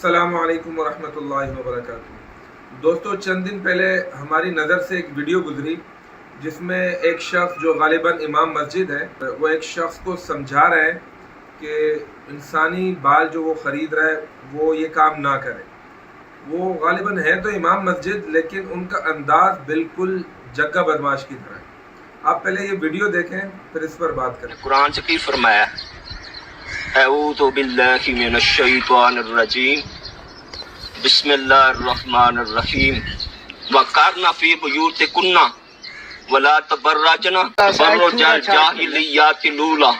السلام علیکم ورحمۃ اللہ وبرکاتہ۔ دوستو، چند دن پہلے ہماری نظر سے ایک ویڈیو گزری جس میں ایک شخص جو غالباً امام مسجد ہے، وہ ایک شخص کو سمجھا رہے ہیں کہ انسانی بال جو وہ خرید رہا ہے، وہ یہ کام نہ کرے۔ وہ غالباً ہے تو امام مسجد، لیکن ان کا انداز بالکل جگہ بدماش کی طرح ہے۔ آپ پہلے یہ ویڈیو دیکھیں، پھر اس پر بات کریں۔ قرآن سے کی فرمایا اعوذ باللہ من الشیطان الرجیم بسم اللہ الرحمن الرحیم وقارنا فی بیوت کننا ولا تبرجنا تبرج الجاہلیات لولا.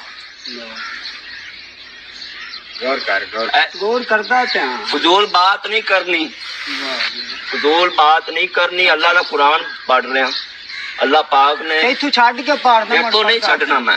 غور کر غور. کرتا ہے فضول بات نہیں کرنی۔ فضول بات نہیں کرنی۔ اللہ نے قرآن پڑھ رہے ہیں۔ اللہ پاک نے ایتھوں چھڈ کے پڑھنا ایتھوں نہیں چھڈنا میں۔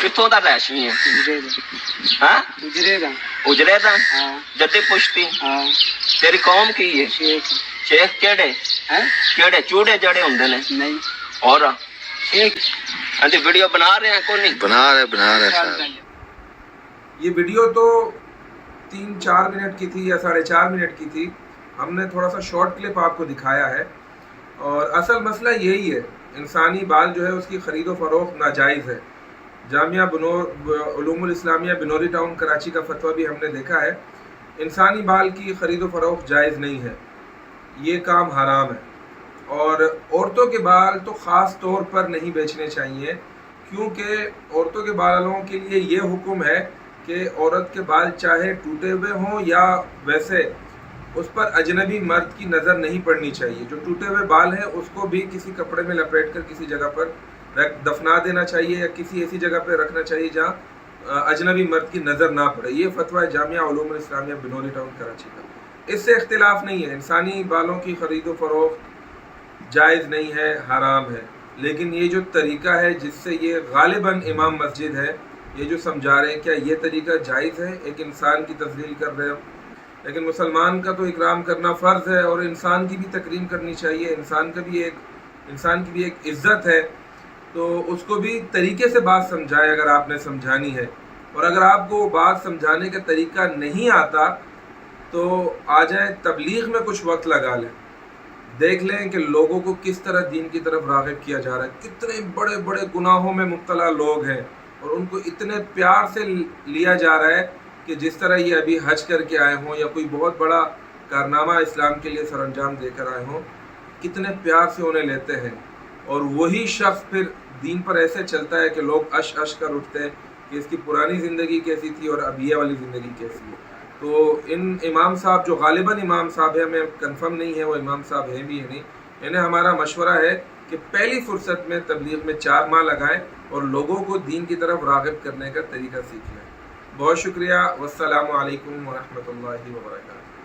ਕਿੱਥੋਂ ਦਾ ਰੈਸ਼ਮੀ ਹੈ ਗੁਜਰੇ ਦਾ ਹਾਂ ਗੁਜਰੇ ਦਾ ਉਜਰੇ ਦਾ ਹਾਂ ਜੱਦੀ ਪੁਸ਼ਤੀ ਹਾਂ ਤੇਰੀ ਕੌਮ ਕੀ ਹੈ ਸ਼ੇਖ ਸ਼ੇਖ ਕਿਹੜੇ ਹੈ ਕਿਹੜੇ ਚੂੜੇ ਜੜੇ ਹੁੰਦੇ ਨੇ ਨਹੀਂ ਔਰ ਸ਼ੇਖ ਅਸੀਂ ਵੀਡੀਓ ਬਣਾ ਰਹੇ ਹਾਂ ਕੋਈ ਨਹੀਂ بنا رہے بنا رہے ਚੱਲ صاحب ਚੱਲ یہ ویڈیو تو تین چار منٹ کی تھی یا ساڑھے چار منٹ کی تھی ہم نے تھوڑا سا شارٹ کلپ آپ کو دکھایا ہے اور اصل مسئلہ یہی ہے انسانی بال جو ہے اس کی خرید و فروخت ناجائز ہے جامعہ بنور علوم الاسلامیہ بنوری ٹاؤن، کراچی کا فتویٰ بھی ہم نے دیکھا ہے۔ انسانی بال کی خرید و فروخت جائز نہیں ہے۔ یہ کام حرام ہے۔ اور عورتوں کے بال تو خاص طور پر نہیں بیچنے چاہیے، کیونکہ عورتوں کے بالوں کے لیے یہ حکم ہے کہ عورت کے بال چاہے ٹوٹے ہوئے ہوں یا ویسے، اس پر اجنبی مرد کی نظر نہیں پڑنی چاہیے۔ جو ٹوٹے ہوئے بال ہیں، اس کو بھی کسی کپڑے میں لپیٹ کر کسی جگہ پر رکھ دفنا دینا چاہیے یا کسی ایسی جگہ پہ رکھنا چاہیے جہاں اجنبی مرد کی نظر نہ پڑے۔ یہ فتویٰ جامعہ علوم الاسلامیہ بنوری ٹاؤن، کراچی کا۔ اس سے اختلاف نہیں ہے۔ انسانی بالوں کی خرید و فروخت جائز نہیں ہے، حرام ہے۔ لیکن یہ جو طریقہ ہے جس سے یہ غالباً امام مسجد ہے، یہ جو سمجھا رہے ہیں، کیا یہ طریقہ جائز ہے؟ ایک انسان کی تفضیل کر رہے ہو۔ لیکن مسلمان کا تو اکرام کرنا فرض ہے اور انسان کی بھی تکریم کرنی چاہیے۔ انسان کا بھی ایک انسان کی بھی ایک عزت ہے۔ تو اس کو بھی طریقے سے بات سمجھائے اگر آپ نے سمجھانی ہے۔ اور اگر آپ کو وہ بات سمجھانے کا طریقہ نہیں آتا تو آ جائیں، تبلیغ میں کچھ وقت لگا لیں۔ دیکھ لیں کہ لوگوں کو کس طرح دین کی طرف راغب کیا جا رہا ہے۔ کتنے بڑے بڑے گناہوں میں مبتلا لوگ ہیں اور ان کو اتنے پیار سے لیا جا رہا ہے کہ جس طرح یہ ابھی حج کر کے آئے ہوں یا کوئی بہت بڑا کارنامہ اسلام کے لیے سر انجام دے کر آئے ہوں، کتنے پیار سے انہیں لیتے ہیں۔ اور وہی شخص پھر دین پر ایسے چلتا ہے کہ لوگ اش اش کر اٹھتے ہیں کہ اس کی پرانی زندگی کیسی تھی اور اب یہ والی زندگی کیسی ہے۔ تو ان امام صاحب جو غالباً امام صاحب ہے ہمیں کنفرم نہیں ہے وہ امام صاحب ہیں بھی ہے نہیں۔ انہیں ہمارا مشورہ ہے کہ پہلی فرصت میں تبلیغ میں چار ماہ لگائیں اور لوگوں کو دین کی طرف راغب کرنے کا طریقہ سیکھ لیں بہت شکریہ۔ والسلام علیکم ورحمۃ اللہ وبرکاتہ۔